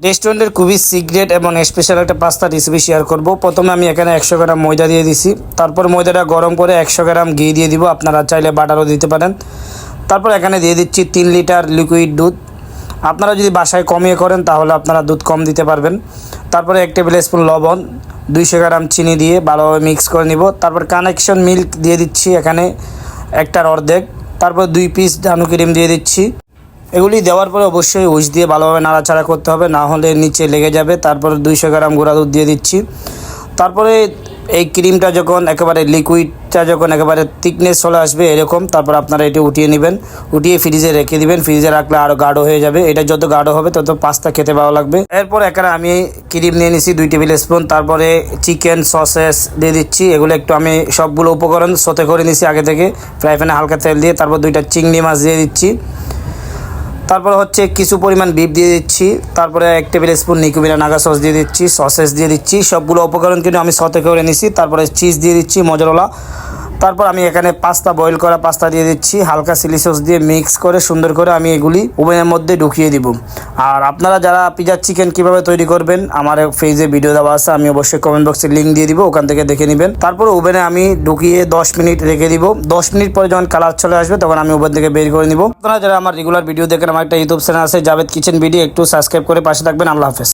রেস্টুরেন্টের খুবই সিক্রেট এবং স্পেশাল একটা পাস্তা রেসিপি শেয়ার করব। প্রথমে আমি এখানে একশো গ্রাম ময়দা দিয়ে দিছি। তারপর ময়দাটা গরম করে একশো গ্রাম ঘি দিয়ে দিব। আপনারা চাইলে বাটারও দিতে পারেন। তারপর এখানে দিয়ে দিচ্ছি তিন লিটার লিকুইড দুধ। আপনারা যদি বাসায় কমিয়ে করেন, তাহলে আপনারা দুধ কম দিতে পারবেন। তারপরে এক টেবিল স্পুন লবণ, দুইশো গ্রাম চিনি দিয়ে ভালোভাবে মিক্স করে নিব। তারপর কানেকশন মিল্ক দিয়ে দিচ্ছি এখানে একটার অর্ধেক। তারপর দুই পিস ডানু ক্রিম দিয়ে দিচ্ছি। এগুলি দেওয়ার পরে অবশ্যই উইচ দিয়ে ভালোভাবে নাড়াচাড়া করতে হবে, না হলে নিচে লেগে যাবে। তারপর দুইশো গ্রাম গুঁড়া দুধ দিয়ে দিচ্ছি। তারপরে এই ক্রিমটা যখন একেবারে লিকুইডটা যখন একেবারে থিকনেস চলে আসবে এরকম, তারপর আপনারা এটি উঠিয়ে নেবেন। উঠিয়ে ফ্রিজে রেখে দিবেন। ফ্রিজে রাখলে আরও গাঢ় হয়ে যাবে। এটা যত গাঢ় হবে, তত পাস্তা খেতে ভালো লাগবে। এরপর এখানে আমি ক্রিম নিয়ে নিছি দুই টেবিল স্পুন। তারপরে চিকেন সসেস দিয়ে দিচ্ছি। এগুলো একটু আমি সবগুলো উপকরণ সতে করে নিছি আগে থেকে। ফ্রাই প্যানে হালকা তেল দিয়ে তারপর দুইটা চিংড়ি মাছ দিয়ে দিচ্ছি। তারপরে হচ্ছে কিছু পরিমাণ বিপ দিয়ে দিচ্ছি। তারপরে এক টেবিল স্পুন নিকুবিরা নাগা সস দিয়ে দিচ্ছি সসেস দিয়ে দিচ্ছি, সবগুলো উপকরণ কিন্তু আমি সতে করে নিছি। তারপরে চিজ দিয়ে দিচ্ছি মজরলা তারপর আমি এখানে পাস্তা বয়েল করা পাস্তা দিয়ে দিচ্ছি, হালকা চিলি সস দিয়ে মিক্স করে সুন্দর করে আমি এগুলি ওভেনের মধ্যে ঢুকিয়ে দিব। আর আপনারা যারা পিজার চিকেন কীভাবে তৈরি করবেন, আমার ফেজে ভিডিও দেওয়া আছে, আমি অবশ্যই কমেন্ট বক্সে লিঙ্ক দিয়ে দিব, ওখান থেকে দেখে নেবেন। তারপর ওভেনে আমি ঢুকিয়ে দশ মিনিট রেখে দিব। দশ মিনিট পরে যখন কালার চলে আসবে, তখন আমি ওভেন থেকে বের করে নিব। আপনারা যারা আমার রেগুলার ভিডিও দেখেন, আমার একটা ইউটিউব চ্যানেল আছে, জাভেদ কিচেন ভিডিও, একটু সাবস্ক্রাইব করে পাশে থাকবেন। আল্লাহ হাফেজ।